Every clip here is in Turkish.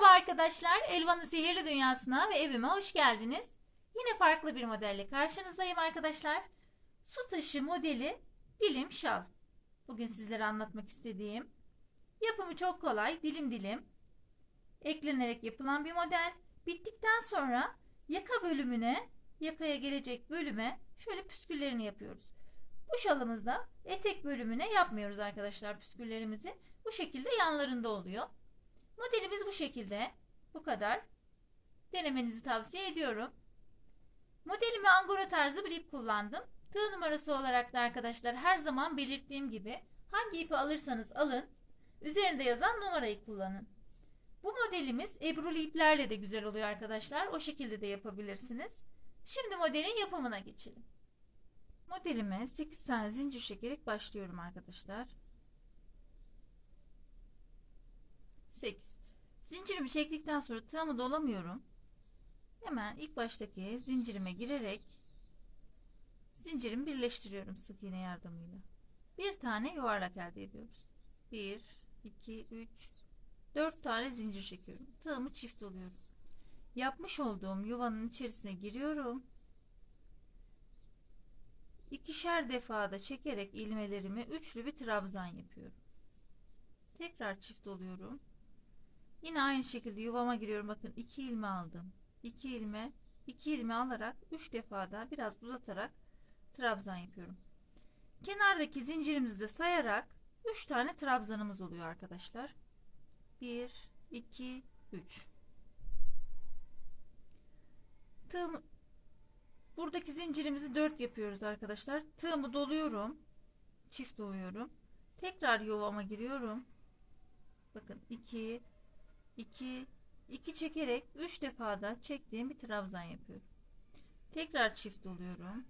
Merhaba arkadaşlar, Elvan'ın sihirli dünyasına ve evime hoş geldiniz. Yine farklı bir modelle karşınızdayım arkadaşlar. Su taşı modeli dilim şal. Bugün sizlere anlatmak istediğim. Yapımı çok kolay, dilim dilim. Eklenerek yapılan bir model. Bittikten sonra yaka bölümüne, yakaya gelecek bölüme şöyle püsküllerini yapıyoruz. Bu şalımızda etek bölümüne yapmıyoruz arkadaşlar püsküllerimizi. Bu şekilde yanlarında oluyor. Modelimiz bu şekilde. Bu kadar. Denemenizi tavsiye ediyorum. Modelimi angora tarzı bir ip kullandım. Tığ numarası olarak da arkadaşlar her zaman belirttiğim gibi hangi ipi alırsanız alın üzerinde yazan numarayı kullanın. Bu modelimiz ebruli iplerle de güzel oluyor arkadaşlar. O şekilde de yapabilirsiniz. Şimdi modelin yapımına geçelim. Modelime 8 tane zincir çekerek başlıyorum arkadaşlar. 8. Zincirimi çektikten sonra tığımı dolamıyorum. Hemen ilk baştaki zincirime girerek zincirimi birleştiriyorum sık iğne yardımıyla. Bir tane yuvarlak elde ediyoruz. 1, 2, 3, 4 tane zincir çekiyorum. Tığımı çift doluyorum. Yapmış olduğum yuvanın içerisine giriyorum. İkişer defada çekerek ilmelerimi üçlü bir trabzan yapıyorum. Tekrar çift oluyorum. Yine aynı şekilde yuvama giriyorum. Bakın 2 ilme aldım. 2 ilme, 2 ilme alarak 3 defada biraz uzatarak trabzan yapıyorum. Kenardaki zincirimizi de sayarak 3 tane trabzanımız oluyor arkadaşlar. 1 2 3 Tığım buradaki zincirimizi 4 yapıyoruz arkadaşlar. Tığımı doluyorum. Çift doluyorum. Tekrar yuvama giriyorum. Bakın 2 2 2 çekerek 3 defada çektiğim bir trabzan yapıyorum. Tekrar çift doluyorum.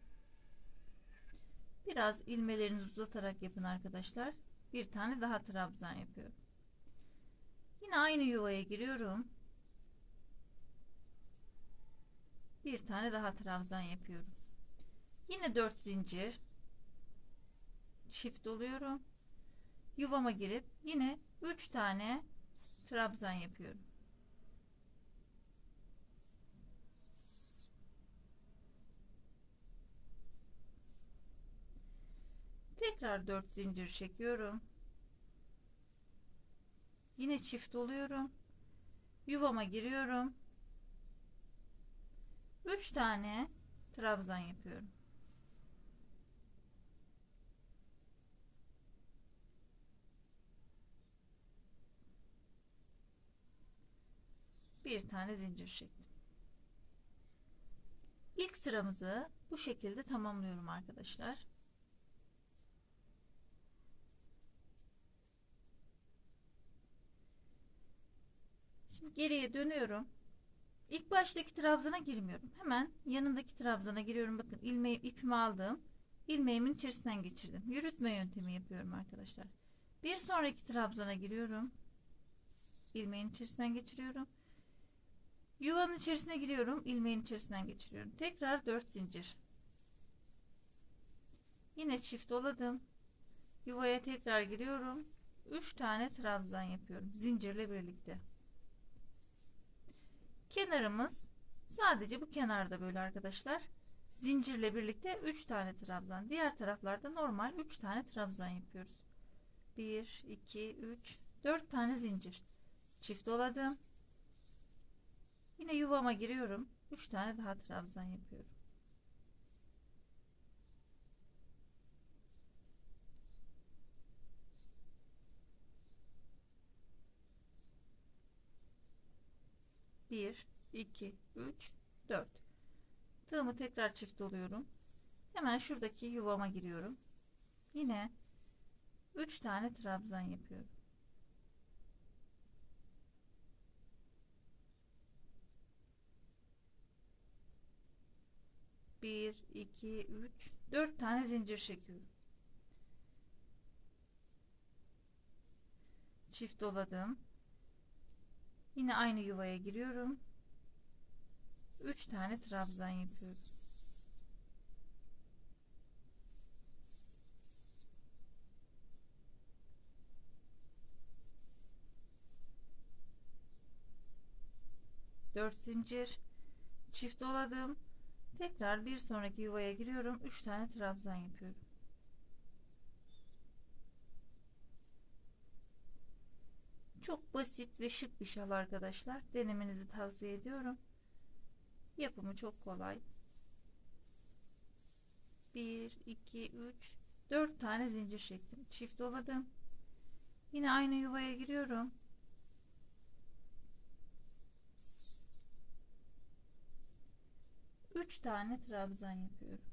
Biraz ilmelerinizi uzatarak yapın arkadaşlar. Bir tane daha trabzan yapıyorum. Yine aynı yuvaya giriyorum. Bir tane daha trabzan yapıyorum. Yine 4 zincir çift doluyorum. Yuvama girip yine 3 tane trabzan yapıyorum. Tekrar 4 zincir çekiyorum. Yine çift oluyorum. Yuvama giriyorum. 3 tane trabzan yapıyorum. Bir tane zincir çektim. İlk sıramızı bu şekilde tamamlıyorum arkadaşlar. Şimdi geriye dönüyorum. İlk baştaki trabzana girmiyorum. Hemen yanındaki trabzana giriyorum. Bakın ilmeği ipimi aldım. İlmeğimin içerisinden geçirdim. Yürütme yöntemi yapıyorum arkadaşlar. Bir sonraki trabzana giriyorum. İlmeğin içerisinden geçiriyorum. Yuvanın içerisine giriyorum. ilmeğin içerisinden geçiriyorum. Tekrar 4 zincir. Yine çift doladım. Yuvaya tekrar giriyorum. 3 tane trabzan yapıyorum. Zincirle birlikte. Kenarımız sadece bu kenarda böyle arkadaşlar. Zincirle birlikte 3 tane trabzan. Diğer taraflarda normal 3 tane trabzan yapıyoruz. 1, 2, 3, 4 tane zincir. Çift doladım. Yine yuvama giriyorum. 3 tane daha trabzan yapıyorum. Bir, iki, üç, dört. Tığımı tekrar çift doluyorum. Hemen şuradaki yuvama giriyorum. Yine 3 tane trabzan yapıyorum. 1 2 3 4 tane zincir çekiyorum. Çift doladım. Yine aynı yuvaya giriyorum. 3 tane trabzan yapıyorum. 4 zincir. Çift doladım tekrar bir sonraki yuvaya giriyorum. 3 tane trabzan yapıyorum. Çok basit ve şık bir şal arkadaşlar. Denemenizi tavsiye ediyorum. Yapımı çok kolay. 1 2 3 4 tane zincir çektim. Çift doladım yine aynı yuvaya giriyorum Üç tane trabzan yapıyorum.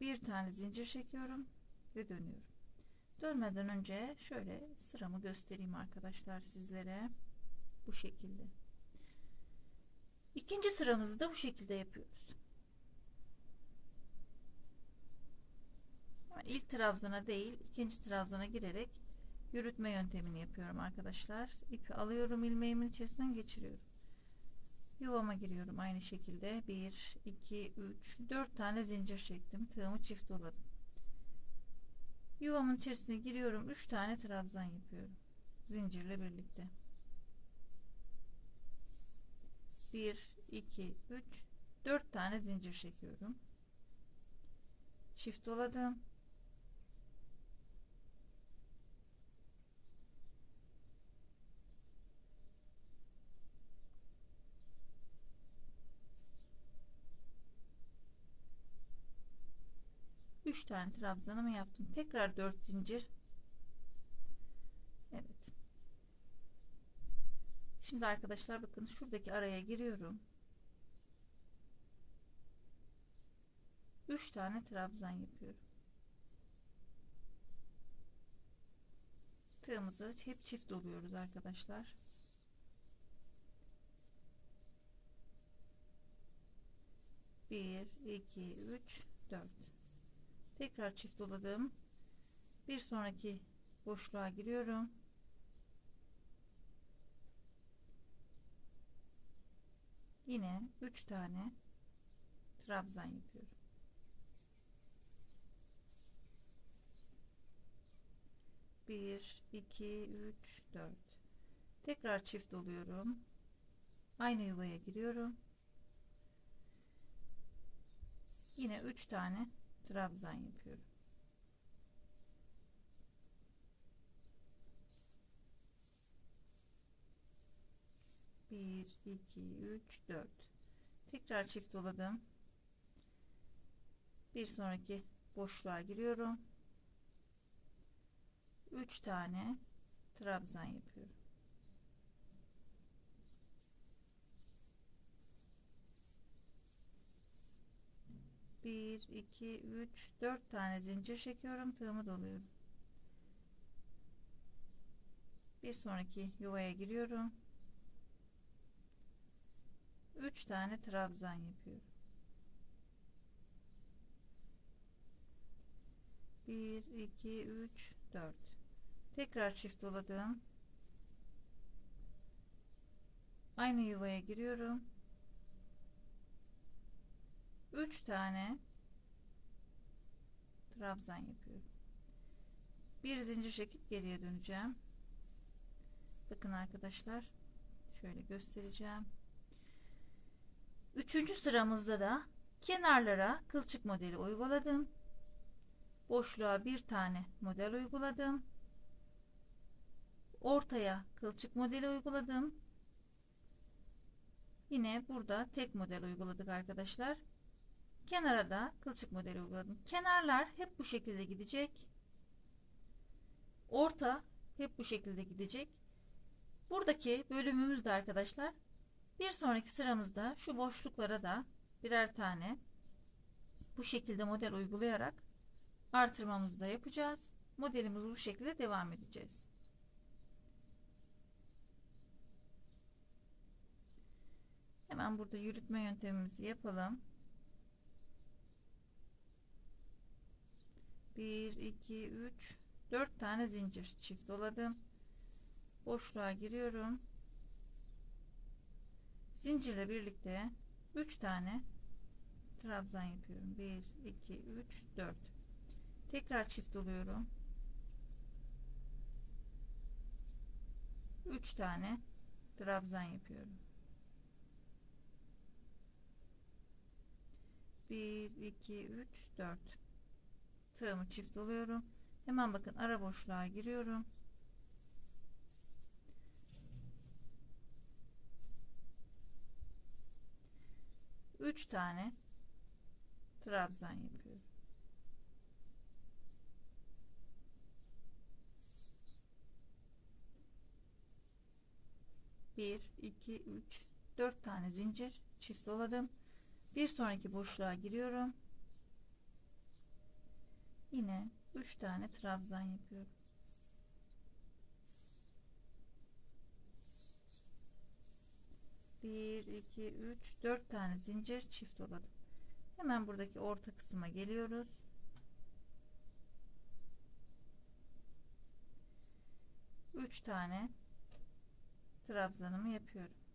Bir tane zincir çekiyorum ve dönüyorum. Dönmeden önce şöyle sıramı göstereyim arkadaşlar sizlere. Bu şekilde. İkinci sıramızı da bu şekilde yapıyoruz. İlk trabzana değil ikinci trabzana girerek yürütme yöntemini yapıyorum arkadaşlar. İpi alıyorum ilmeğimin içerisinden geçiriyorum. Yuvama giriyorum aynı şekilde 1 2 3 4 tane zincir çektim. Tığımı çift doladım. Yuvamın içerisine giriyorum 3 tane trabzan yapıyorum. Zincirle birlikte. 1 2 3 4 tane zincir çekiyorum. Çift doladım. 3 tane trabzanımı yaptım. Tekrar 4 zincir. Evet. Şimdi arkadaşlar bakın şuradaki araya giriyorum. 3 tane trabzan yapıyorum. Tığımızı hep çift doluyoruz arkadaşlar. Bir, iki, üç, dört. Tekrar çift doladım. Bir sonraki boşluğa giriyorum. Yine 3 tane trabzan yapıyorum. Bir, iki, üç, dört. Tekrar çift doluyorum. Aynı yuvaya giriyorum. Yine üç tane trabzan yapıyorum. Bir, iki, üç, dört. Tekrar çift doladım. Bir sonraki boşluğa giriyorum. Üç tane trabzan yapıyorum. 1 2 3 4 tane zincir çekiyorum tığımı doluyorum. Bir sonraki yuvaya giriyorum. 3 tane trabzan yapıyorum. 1 2 3 4 tekrar çift doladım. Aynı yuvaya giriyorum 3 tane trabzan yapıyorum. Bir zincir çekip geriye döneceğim. Bakın arkadaşlar şöyle göstereceğim. Üçüncü sıramızda da kenarlara kılçık modeli uyguladım. Boşluğa bir tane model uyguladım. Ortaya kılçık modeli uyguladım. Yine burada tek model uyguladık arkadaşlar. Kenara da kılçık modeli uyguladım. Kenarlar hep bu şekilde gidecek. Orta hep bu şekilde gidecek. Buradaki bölümümüz de arkadaşlar bir sonraki sıramızda şu boşluklara da birer tane bu şekilde model uygulayarak artırmamızı da yapacağız. Modelimiz bu şekilde devam edeceğiz. Hemen burada yürütme yöntemimizi yapalım. 1 2 3 4 tane zincir çift doladım. Boşluğa giriyorum. Zincirle birlikte 3 tane trabzan yapıyorum. 1 2 3 4 tekrar çift doluyorum. 3 tane trabzan yapıyorum. 1 2 3 4 tığımı çift doluyorum. Hemen bakın ara boşluğa giriyorum. Üç tane trabzan yapıyorum. Bir, iki, üç, dört tane zincir çift doladım. Bir sonraki boşluğa giriyorum. Yine üç tane trabzan yapıyorum. Bir, iki, üç, dört tane zincir çift doladım. Hemen buradaki orta kısma geliyoruz. Üç tane trabzanımı yapıyorum.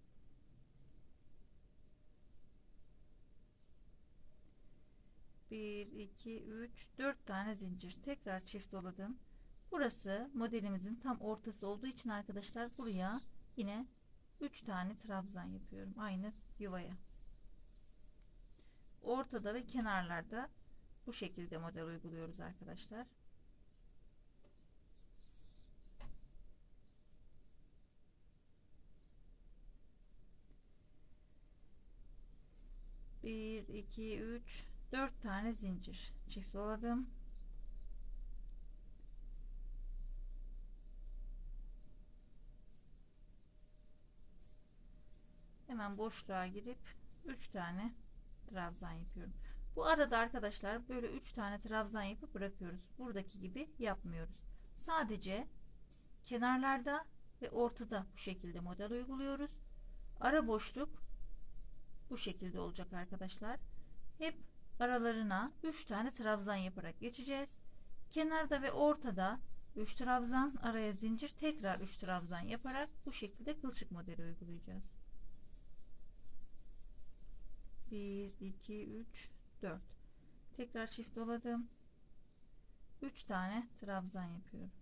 Bir, iki, üç, dört tane zincir. Tekrar çift doladım. Burası modelimizin tam ortası olduğu için arkadaşlar buraya yine üç tane trabzan yapıyorum. Aynı yuvaya. Ortada ve kenarlarda bu şekilde model uyguluyoruz arkadaşlar. Bir, iki, üç, dört tane zincir çift doladım. Hemen boşluğa girip üç tane trabzan yapıyorum. Bu arada arkadaşlar böyle 3 tane trabzan yapıp bırakıyoruz. Buradaki gibi yapmıyoruz. Sadece kenarlarda ve ortada bu şekilde model uyguluyoruz. Ara boşluk bu şekilde olacak arkadaşlar. Hep aralarına 3 tane trabzan yaparak geçeceğiz. Kenarda ve ortada 3 trabzan, araya zincir, tekrar 3 trabzan yaparak bu şekilde kılçık modeli uygulayacağız. 1 2 3 4 tekrar çift doladım 3 tane trabzan yapıyorum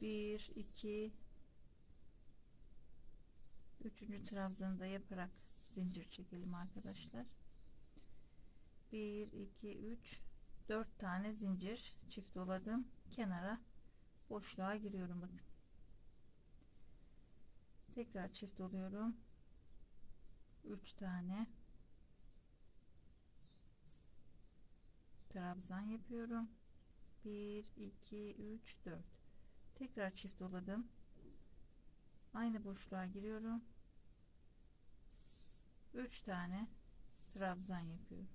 bir iki. Üçüncü trabzanı da yaparak zincir çekelim arkadaşlar. 1 2 3 4 tane zincir çift doladım. Kenara boşluğa giriyorum bakın. Tekrar çift doluyorum. 3 tane trabzan yapıyorum. 1 2 3 4 tekrar çift doladım. Aynı boşluğa giriyorum. 3 tane trabzan yapıyorum.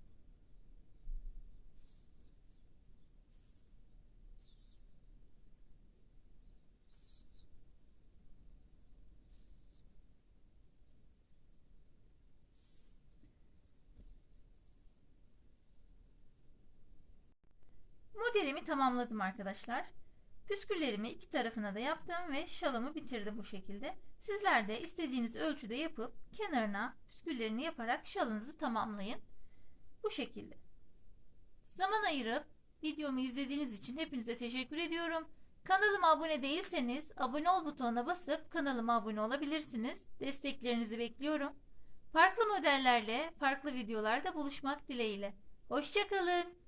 Modelimi tamamladım arkadaşlar. Püsküllerimi iki tarafına da yaptım ve şalımı bitirdim bu şekilde. Sizler de istediğiniz ölçüde yapıp kenarına püsküllerini yaparak şalınızı tamamlayın. Bu şekilde. Zaman ayırıp videomu izlediğiniz için hepinize teşekkür ediyorum. Kanalıma abone değilseniz abone ol butonuna basıp kanalıma abone olabilirsiniz. Desteklerinizi bekliyorum. Farklı modellerle farklı videolarda buluşmak dileğiyle. Hoşçakalın.